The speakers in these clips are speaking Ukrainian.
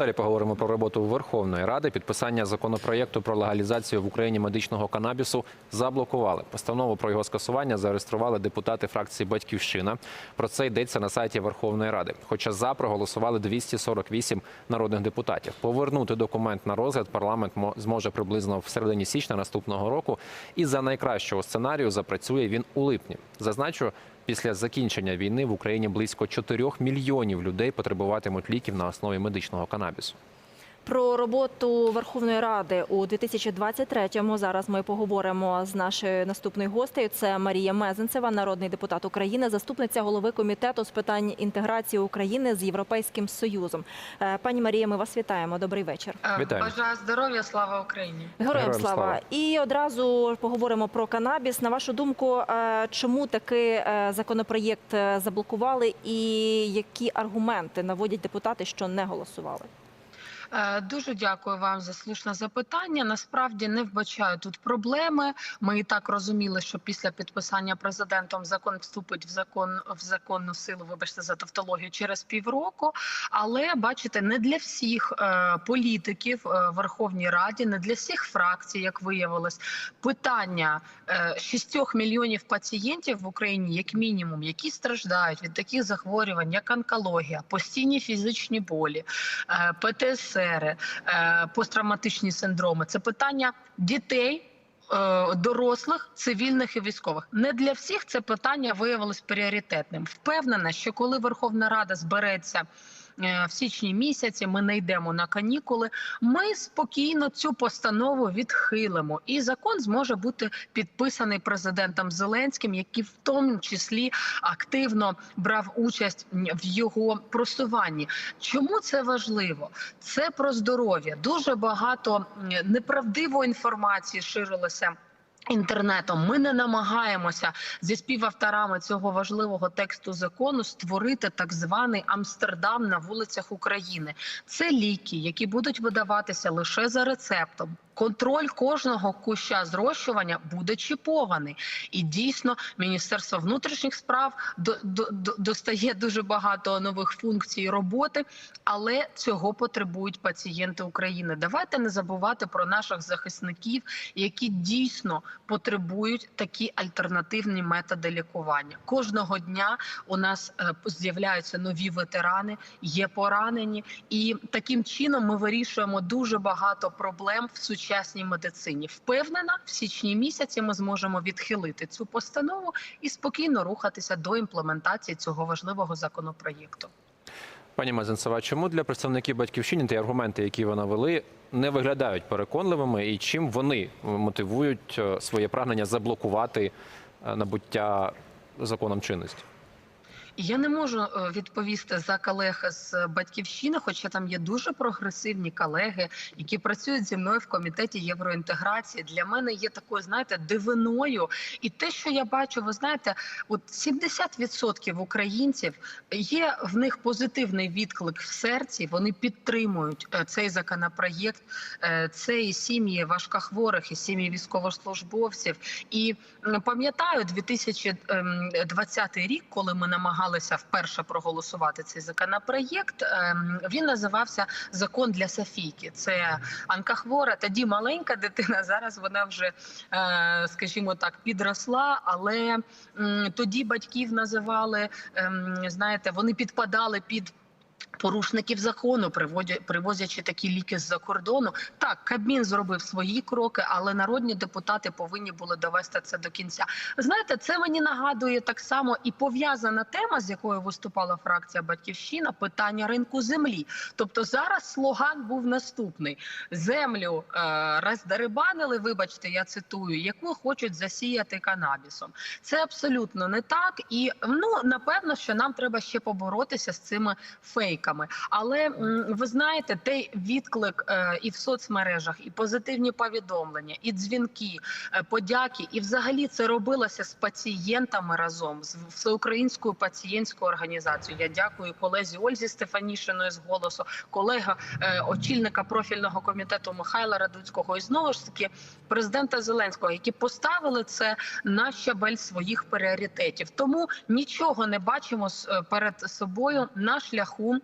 Далі поговоримо про роботу Верховної Ради. Підписання законопроєкту про легалізацію в Україні медичного канабісу заблокували. Постанову про його скасування зареєстрували депутати фракції Батьківщина. Про це йдеться на сайті Верховної Ради. Хоча за проголосували 248 народних депутатів. Повернути документ на розгляд парламент мо- зможе приблизно в середині січня наступного року. І за найкращого сценарію запрацює він у липні. Зазначу. Після закінчення війни в Україні близько 4 мільйонів людей потребуватимуть ліків на основі медичного канабісу. Про роботу Верховної Ради у 2023-му зараз ми поговоримо з нашою наступною гостею. Це Марія Мезенцева, народний депутат України, заступниця голови комітету з питань інтеграції України з Європейським Союзом. Е, Пані Марія, ми вас вітаємо. Добрий вечір. Е, Вітаємо. Бажаю здоров'я, слава Україні. Героям Героям слава. слава. І одразу поговоримо про канабіс. На вашу думку, е, чому такий законопроєкт заблокували, і які аргументи наводять депутати, що не голосували? Е, Дуже дякую вам за слушне запитання. Насправді не вбачаю тут проблеми. Ми і так розуміли, що після підписання президентом закон вступить в закон в законну силу. Вибачте за тавтологію через півроку. Але бачите, не для всіх е, політиків е, Верховній Раді, не для всіх фракцій, як виявилось, питання 6 мільйонів пацієнтів в Україні, як мінімум, які страждають від таких захворювань, як онкологія, постійні фізичні болі, е, ПТСР, е, посттравматичні синдроми. Це питання дітей. е, Дорослих, цивільних і військових не для всіх це питання виявилось пріоритетним. Впевнена, що коли Верховна Рада збереться в січні місяці, ми не йдемо на канікули. Ми спокійно цю постанову відхилимо, і закон зможе бути підписаний президентом Зеленським, який в тому числі активно брав участь в його просуванні. Чому це важливо? Це про здоров'я. Дуже багато неправдивої інформації ширилося. Інтернетом ми не намагаємося зі співавторами цього важливого тексту закону створити так званий Амстердам на вулицях України. Це ліки, які будуть видаватися лише за рецептом. Контроль кожного куща зрощування буде чіпований, і дійсно Міністерство внутрішніх справ до, до, до- достає дуже багато нових функцій роботи, але цього потребують пацієнти України. Давайте не забувати про наших захисників, які дійсно потребують такі альтернативні методи лікування. Кожного дня у нас е, з'являються нові ветерани, є поранені, і таким чином ми вирішуємо дуже багато проблем в сучасній медицині. Впевнена, в січні місяці ми зможемо відхилити цю постанову і спокійно рухатися до імплементації цього важливого законопроєкту. Пані Мазенцева, чому для представників батьківщини ті аргументи, які ви навели, не виглядають переконливими, і чим вони мотивують е, своє прагнення заблокувати е, набуття законом чинності? Я не можу е, відповісти за колег з батьківщини, хоча там є дуже прогресивні колеги, які працюють зі мною в комітеті євроінтеграції. Для мене є такою, знаєте, дивиною. І те, що я бачу, ви знаєте, от 70% українців є в них позитивний відклик в серці. Вони підтримують е, цей законопроєкт. Е, Це і сім'ї важкохворих, і сім'ї військовослужбовців. І пам'ятаю 2020 рік, коли ми намагалися вперше проголосувати цей законопроєкт. ем, Він називався Закон для Софійки. Це Анкахвора, тоді маленька дитина. Зараз вона вже, е, скажімо так, підросла. Але тоді батьків називали, ем, знаєте, вони підпадали під. Порушників закону привозячи такі ліки з-за кордону. Так, Кабмін зробив свої кроки, але народні депутати повинні були довести це до кінця. Знаєте, це мені нагадує так само і пов'язана тема, з якою виступала фракція Батьківщина, питання ринку землі. Тобто зараз слоган був наступний: землю е, роздерибанили, вибачте, я цитую, яку хочуть засіяти канабісом. Це абсолютно не так, і ну напевно, що нам треба ще поборотися з цими фейками. Але ви знаєте, той відклик е, і в соцмережах, і позитивні повідомлення, і дзвінки, е, подяки, і взагалі це робилося з пацієнтами разом з всеукраїнською пацієнтською організацією. Я дякую колезі Ользі Стефанішиної з голосу, колега е, очільника профільного комітету Михайла Радуцького, і знову ж таки президента Зеленського, які поставили це на щабель своїх пріоритетів. Тому нічого не бачимо перед собою на шляху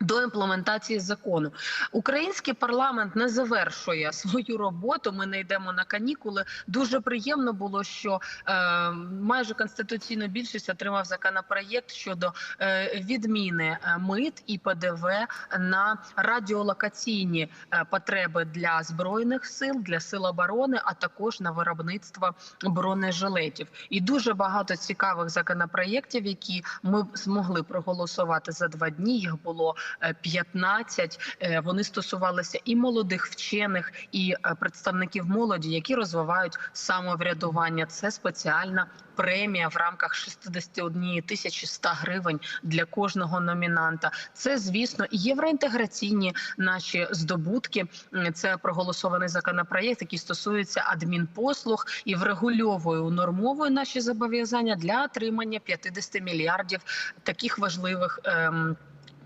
До імплементації закону український парламент не завершує свою роботу. Ми не йдемо на канікули. Дуже приємно було, що е, майже конституційну більшість отримав законопроєкт щодо е, відміни е, мит і ПДВ на радіолокаційні е, потреби для збройних сил, для сил оборони, а також на виробництво бронежилетів. І дуже багато цікавих законопроєктів, які ми змогли проголосувати за два дні. Їх було 15. Е, Вони стосувалися і молодих вчених, і е, представників молоді, які розвивають самоврядування. Це спеціальна премія в рамках 61 тисячі 100 гривень для кожного номінанта. Це, звісно, євроінтеграційні наші здобутки. Це проголосований законопроєкт, який стосується адмінпослуг і врегульовує унормовує наші зобов'язання для отримання 50 мільярдів таких важливих. ем,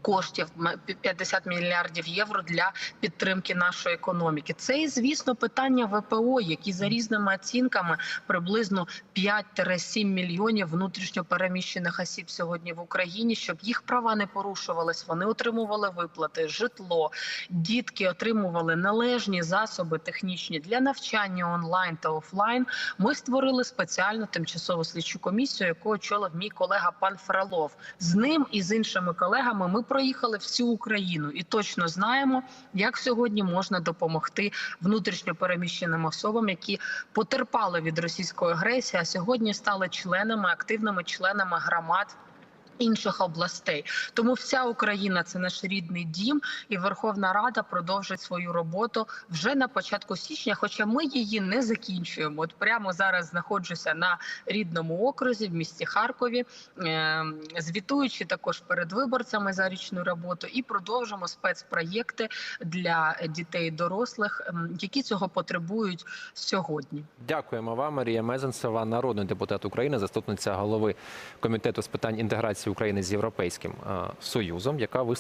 Коштів м- 50 мільярдів євро для підтримки нашої економіки. Це і звісно питання ВПО, які за різними оцінками приблизно 5-7 мільйонів внутрішньо переміщених осіб сьогодні в Україні, щоб їх права не порушувались. Вони отримували виплати, житло, дітки отримували належні засоби технічні для навчання онлайн та офлайн. Ми створили спеціальну тимчасову слідчу комісію, яку очолив мій колега пан Фролов. З ним і з іншими колегами ми проїхали всю Україну і точно знаємо, як сьогодні можна допомогти внутрішньо переміщеним особам, які потерпали від російської агресії, а сьогодні стали членами, активними членами громад. Інших областей, тому вся Україна це наш рідний дім, і Верховна Рада продовжить свою роботу вже на початку січня. Хоча ми її не закінчуємо. От прямо зараз знаходжуся на рідному окрузі в місті Харкові, е, звітуючи також перед виборцями за річну роботу, і продовжимо спецпроєкти для дітей і дорослих, ем, які цього потребують сьогодні. Дякуємо вам, Марія Мезенцева, народний депутат України, заступниця голови комітету з питань інтеграції України з Європейським е, Союзом, яка висловила